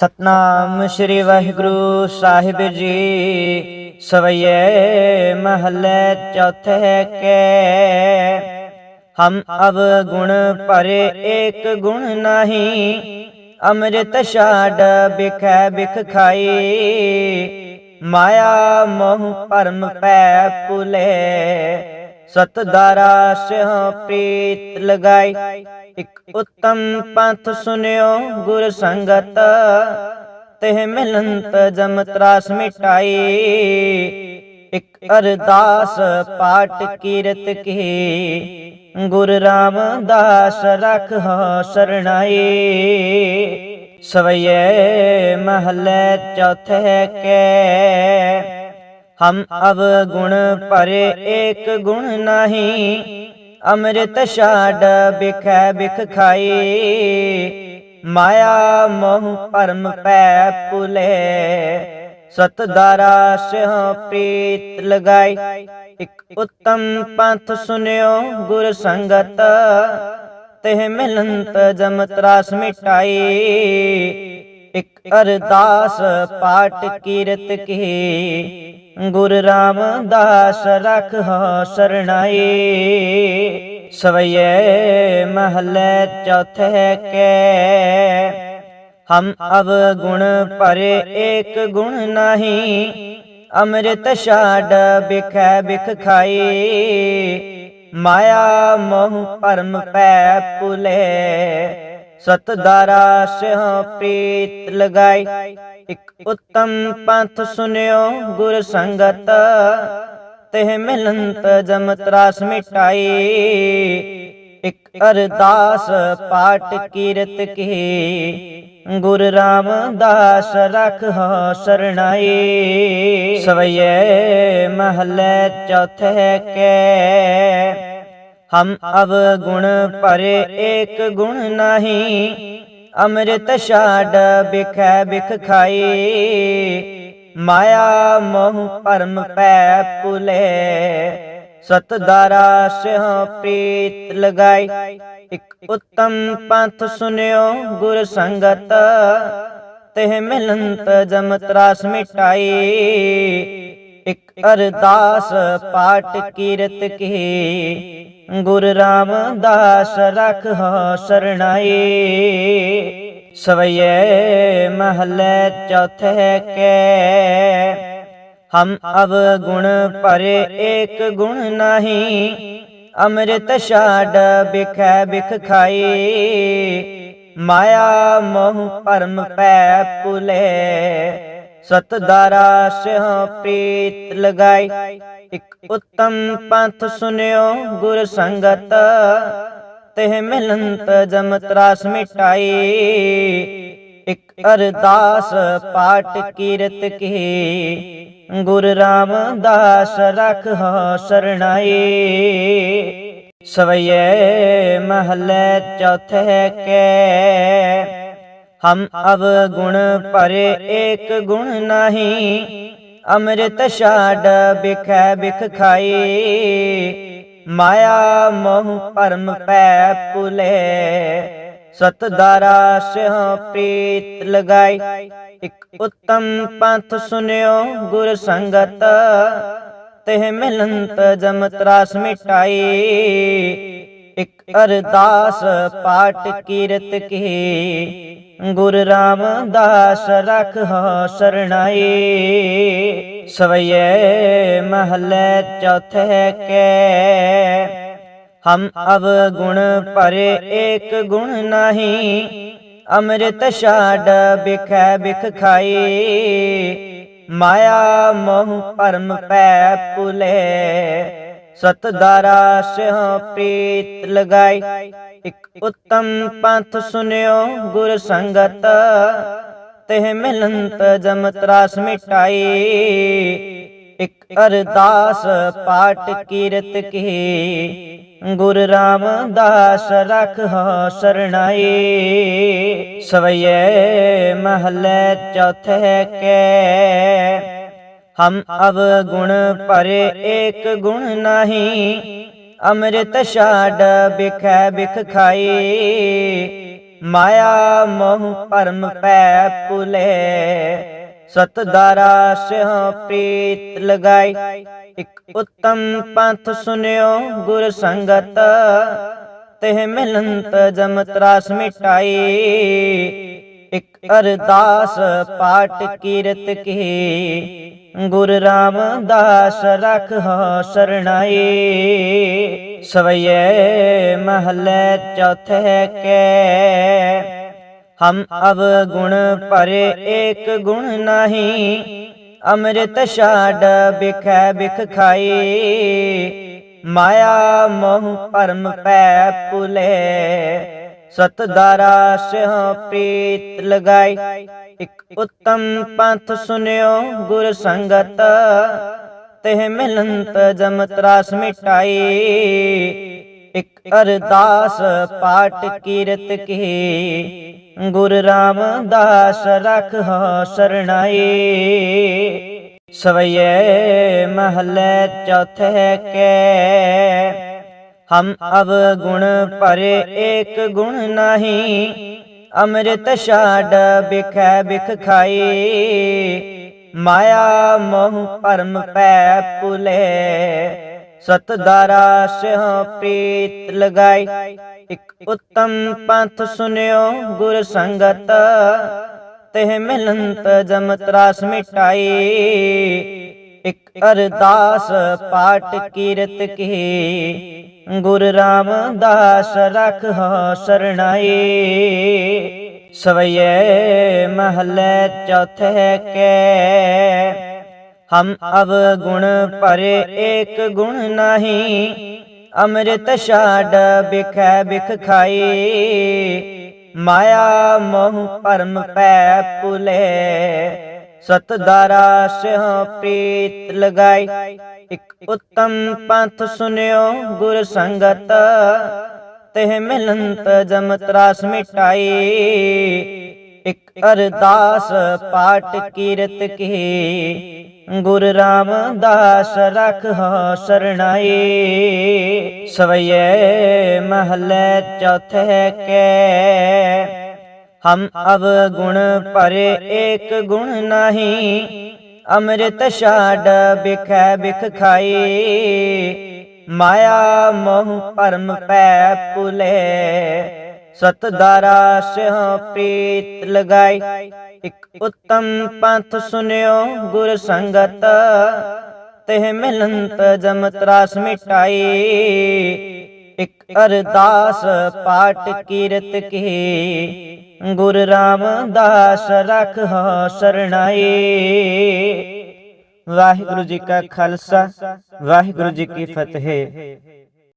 ਸਤਨਾਮ ਸ੍ਰੀ ਵਾਹਿਗੁਰੂ ਸਾਹਿਬ ਜੀ। ਸਵਈਏ ਮਹੱਲੇ ਚੌਥੇ ਕੇ। ਹਮ ਅਬ ਗੁਣ ਭਰੇ ਏਕ ਗੁਣ ਨਹੀਂ। ਅੰਮ੍ਰਿਤ ਛਾੜ ਬਿਖੈ ਬਿਖ ਖਾਈ। ਮਾਇਆ ਮੋਹ ਪਰਮ ਪੈ ਪੁਲੇ ਸਤਦਾਰਾ ਸਿਉ ਪ੍ਰੀਤ ਲਗਾਈ। ਇਕ ਉਤਮ ਪੰਥ ਸੁਨਿਓ ਗੁਰ ਸੰਗਤ, ਤਿਹ ਮਿਲੰਤ ਜਮ ਤਰਾਸ ਮਿਟਾਈ। ਇਕ ਅਰਦਾਸ ਪਾਠ ਕੀਰਤ ਕੀ, ਗੁਰ ਰਾਮਦਾਸ ਰਖੋ ਸਰਣਾਈ। ਸਵਈਏ ਮਹੱਲੇ ਚੌਥੇ ਕੇ, ਹਮ ਅਵ ਗੁਣ ਪਰੇ ਏਕ ਗੁਣ ਨਹੀਂ। ਅੰਮ੍ਰਿਤ ਛਾੜ ਬਿਖੈ ਬਿਖ ਖਾਈ। ਮਾਇਆ ਮੋਹ ਪਰਮ ਪੈ ਪੁਲੇ ਸਤਦਾਰਾ ਸਿਉ ਪ੍ਰੀਤ ਲਗਾਈ। ਇਕ ਉਤਮ ਪੰਥ ਸੁਨਿਓ ਗੁਰ ਸੰਗਤ। ਤਿਹ ਮਿਲੰਤ ਜਮ ਤਰਾਸ ਮਿਟਾਈ। ਇਕ ਅਰਦਾਸ ਪਾਠ ਕੀਰਤ ਕੀ। ਗੁਰ ਰਾਮਦਾਸ ਰਖੋ ਸਰਣਾਈ ਸਵਈਏ ਮਹੱਲੇ ਚੌਥੇ ਕੇ। ਹਮ ਅਵ ਗੁਣ ਪਰੇ ਏਕ ਗੁਣ ਨਹੀਂ। ਅੰਮ੍ਰਿਤ ਛਾੜ ਬਿਖੈ ਬਿਖ ਖਾਈ ਮਾਇਆ ਮੋਹ ਪਰਮ ਪੈ ਪੁਲੇ ਸਤਦਾਰਾ ਸਿਉ ਪ੍ਰੀਤ ਲਗਾਈ ਇਕ ਉਤਮ ਪੰਥ ਸੁਨਿਓ ਗੁਰ ਸੰਗਤ ਤਿਹ ਮਿਲੰਤ ਜਮ ਤਰਾਸ ਮਿਟਾਈ ਇਕ ਅਰਦਾਸ ਪਾਟ ਕੀਰਤ ਕੀ ਗੁਰ ਰਾਮਦਾਸ ਰਖੋ ਸਰਣਾਈ ਸਵਈਏ ਮਹੱਲੇ ਚੌਥੇ ਕੇ ਹਮ ਅਬ ਗੁਣ ਭਰੇ ਏਕ ਗੁਣ ਨਹੀਂ, ਅੰਮ੍ਰਿਤ ਛਾੜ ਬਿਖੈ ਬਿਖ ਖਾਈ। ਮਾਇਆ ਮੋਹ ਪਰਮ ਪੈ ਪੁਲੇ ਸਤਦਾਰਾ ਸਿਉ ਪ੍ਰੀਤ ਲਗਾਈ। ਇਕ ਉਤਮ ਪੰਥ ਸੁਨਿਓ ਗੁਰ ਸੰਗਤ, ਤਿਹ ਮਿਲੰਤ ਜਮ ਤਰਾਸ ਮਿਟਾਈ। ਇਕ ਅਰਦਾਸ ਪਾਠ ਕੀਰਤ ਕੀ। ਗੁਰ ਰਾਮਦਾਸ ਰਖੋ ਸਰਣਾਈ ਸਵਈਏ ਮਹੱਲੇ ਚੌਥੇ ਕੇ। ਹਮ ਅਵ ਗੁਣ ਪਰੇ ਏਕ ਗੁਣ ਨਹੀਂ। ਅੰਮ੍ਰਿਤ ਛਾੜ ਬਿਖੈ ਬਿਖ ਖਾਈ ਮਾਇਆ ਮੋਹ ਪਰਮ ਪੈ ਪੁਲੇ ਸਤਦਾਰਾ ਸਿਉ ਪ੍ਰੀਤ ਲਗਾਈ। ਇਕ ਉੱਤਮ ਪੰਥ ਸੁਨਿਓ ਗੁਰ ਸੰਗਤ, ਤਿਹ ਮਿਲੰਤ ਜਮ ਤਰਾਸ ਮਿਟਾਈ। ਇਕ ਅਰਦਾਸ ਪਾਠ ਕੀਰਤ ਕੀ, ਗੁਰ ਰਾਮਦਾਸ ਰਖੋ ਸਰਣਾਈ। ਸਵਈਏ ਮਹੱਲੇ ਚੌਥੇ ਕੇ ਹਮ ਅਬ ਗੁਣ ਭਰੇ ਏਕ ਗੁਣ ਨਹੀਂ, ਅੰਮ੍ਰਿਤ ਛਾੜ ਬਿਖੈ ਬਿਖ ਖਾਈ। ਮਾਇਆ ਮੋਹ ਪਰਮ ਪੈ ਪੁਲੇ ਸਤਦਾਰਾ ਸਿਉ ਪ੍ਰੀਤ ਲਗਾਈ। ਇਕ ਉਤਮ ਪੰਥ ਸੁਨਿਓ ਗੁਰ ਸੰਗਤ, ਤਿਹ ਮਿਲੰਤ ਜਮ ਤਰਾਸ ਮਿਟਾਈ। ਇਕ ਅਰਦਾਸ ਪਾਠ ਕੀਰਤ ਕੀ। ਗੁਰ ਰਾਮਦਾਸ ਰਖੋ ਸਰਣਾਈ ਸਵਈਏ ਮਹੱਲੇ ਚੌਥੇ ਕੇ। ਹਮ ਅਵ ਗੁਣ ਪਰੇ ਏਕ ਗੁਣ ਨਹੀਂ। ਅੰਮ੍ਰਿਤ ਛਾੜ ਬਿਖੈ ਬਿਖ ਖਾਈ ਮਾਇਆ ਮੋਹ ਪਰਮ ਪੈ ਪੁਲੇ ਸਤਦਾਰਾ ਸਿਉ ਪ੍ਰੀਤ ਲਗਾਈ। ਇਕ ਉੱਤਮ ਪੰਥ ਸੁਨਿਓ ਗੁਰ ਸੰਗਤ। ਤਿਹ ਮਿਲੰਤ ਜਮ ਤਰਾਸ ਮਿਟਾਈ। ਇਕ ਅਰਦਾਸ ਪਾਠ ਕੀਰਤ ਕੀ। ਗੁਰ ਰਾਮਦਾਸ ਰਖੋ ਸਰਣਾਈ। ਸਵਈਏ ਮਹੱਲੇ ਚੌਥੇ ਕੇ। ਹਮ ਅਵ ਗੁਣ ਪਰੇ ਏਕ ਗੁਣ ਨਹੀਂ, ਅੰਮ੍ਰਿਤ ਛਾੜ ਬਿਖੈ ਬਿਖ ਖਾਈ। ਮਾਇਆ ਮੋਹ ਪਰਮ ਪੈ ਪੁਲੇ ਸਤਦਾਰਾ ਸਿਉ ਪ੍ਰੀਤ ਲਗਾਈ। ਇਕ ਉਤਮ ਪੰਥ ਸੁਨਿਓ ਗੁਰ ਸੰਗਤ, ਤਿਹ ਮਿਲੰਤ ਜਮ ਤਰਾਸ ਮਿਟਾਈ। ਇਕ ਅਰਦਾਸ ਪਾਠ ਕੀਰਤ ਕੀ ਗੁਰ ਰਾਮਦਾਸ ਰਖੋ ਸਰਣਾਈ ਸਵਈਏ ਮਹਲੇ ਚੌਥੇ ਕੇ, ਹਮ ਅਵ ਗੁਣ ਪਰੇ ਏਕ ਗੁਣ ਨਹੀਂ, ਅੰਮ੍ਰਿਤ ਛਾੜ ਬਿਖੈ ਬਿਖ ਖਾਈ ਮਾਇਆ ਮੋਹ ਪਰਮ ਪੈ ਪੁਲੇ ਸਤਦਾਰਾ ਸਿਉ ਪ੍ਰੀਤ ਲਗਾਈ ਇਕ ਉਤਮ ਪੰਥ ਸੁਨਿਓ ਗੁਰ ਸੰਗਤ ਤਿਹ ਮਿਲੰਤ ਜਮ ਤਰਾਸ ਮਿਟਾਈ ਇਕ ਅਰਦਾਸ ਪਾਟ ਕੀਰਤ ਕੀ ਗੁਰ ਰਾਮਦਾਸ ਰਖੋ ਸਰਣਾਈ ਸਵਈਏ ਮਹਲੇ ਚੌਥੇ ਕੇ ਹਮ ਅਬ ਗੁਣ ਭਰੇ ਏਕ ਗੁਣ ਨਹੀਂ, ਅੰਮ੍ਰਿਤ ਛਾੜ ਬਿਖੈ ਬਿਖ ਖਾਈ। ਮਾਇਆ ਮੋਹ ਪਰਮ ਪੈ ਪੁਲੇ ਸਤਦਾਰਾ ਸਿਉ ਪ੍ਰੀਤ ਲਗਾਈ। ਇਕ ਉਤਮ ਪੰਥ ਸੁਨਿਓ ਗੁਰ ਸੰਗਤ, ਤਿਹ ਮਿਲੰਤ ਜਮ ਤਰਾਸ ਮਿਟਾਈ। ਇਕ ਅਰਦਾਸ ਪਾਠ ਕੀਰਤ ਕੀ ਗੁਰ ਰਾਮਦਾਸ ਰਖੋ ਸਰਣਾਈ ਸਵਈਏ ਮਹਲੇ ਚੌਥੇ ਕੇ, ਹਮ ਅਬ ਗੁਣ ਭਰੇ ਏਕ ਗੁਣ ਨਹੀਂ, ਅੰਮ੍ਰਿਤ ਛਾੜ ਬਿਖੈ ਬਿਖ ਖਾਈ ਮਾਇਆ ਮੋਹ ਪਰਮ ਪੈ ਪੁਲੇ ਸਤਦਾਰਾ ਸਿਉ ਪ੍ਰੀਤ ਲਗਾਈ ਇਕ ਉਤਮ ਪੰਥ ਸੁਨਿਓ ਗੁਰ ਸੰਗਤ, ਤਿਹ ਮਿਲੰਤ ਜਮ ਤਰਾਸ ਮਿਟਾਈ। ਇਕ ਅਰਦਾਸ ਪਾਠ ਕੀਰਤ ਕੀ, ਗੁਰ ਰਾਮਦਾਸ ਰਖੋ ਸਰਣਾਈ। ਸਵਈਏ ਮਹਲੇ ਚੌਥੇ ਕੇ, ਹਮ ਅਵ ਗੁਣ ਭਰੇ ਏਕ ਗੁਣ ਨਹੀਂ। ਅੰਮ੍ਰਿਤ ਛਾੜ ਬਿਖੈ ਬਿਖ ਖਾਈ। ਮਾਇਆ ਮੋਹ ਪਰਮ ਪੈ ਪੁਲੇ। ਸਤਦਾਰਾ ਸਿਉ ਪ੍ਰੀਤ ਲਗਾਈ। ਇਕ ਉਤਮ ਪੰਥ ਸੁਨਿਓ ਗੁਰ ਸੰਗਤ। ਤਿਹ ਮਿਲੰਤ ਜਮ ਤਰਾਸ ਮਿਟਾਈ। ਇਕ ਅਰਦਾਸ ਪਾਠ ਕੀਰਤ ਕੇ ਗੁਰ ਰਾਮਦਾਸ ਰਖੋ ਸਰਣਾਈ ਵਾਹਿਗੁਰੂ ਜੀ ਕਾ ਖਾਲਸਾ, ਵਾਹਿਗੁਰੂ ਜੀ ਕੀ ਫਤਿਹ।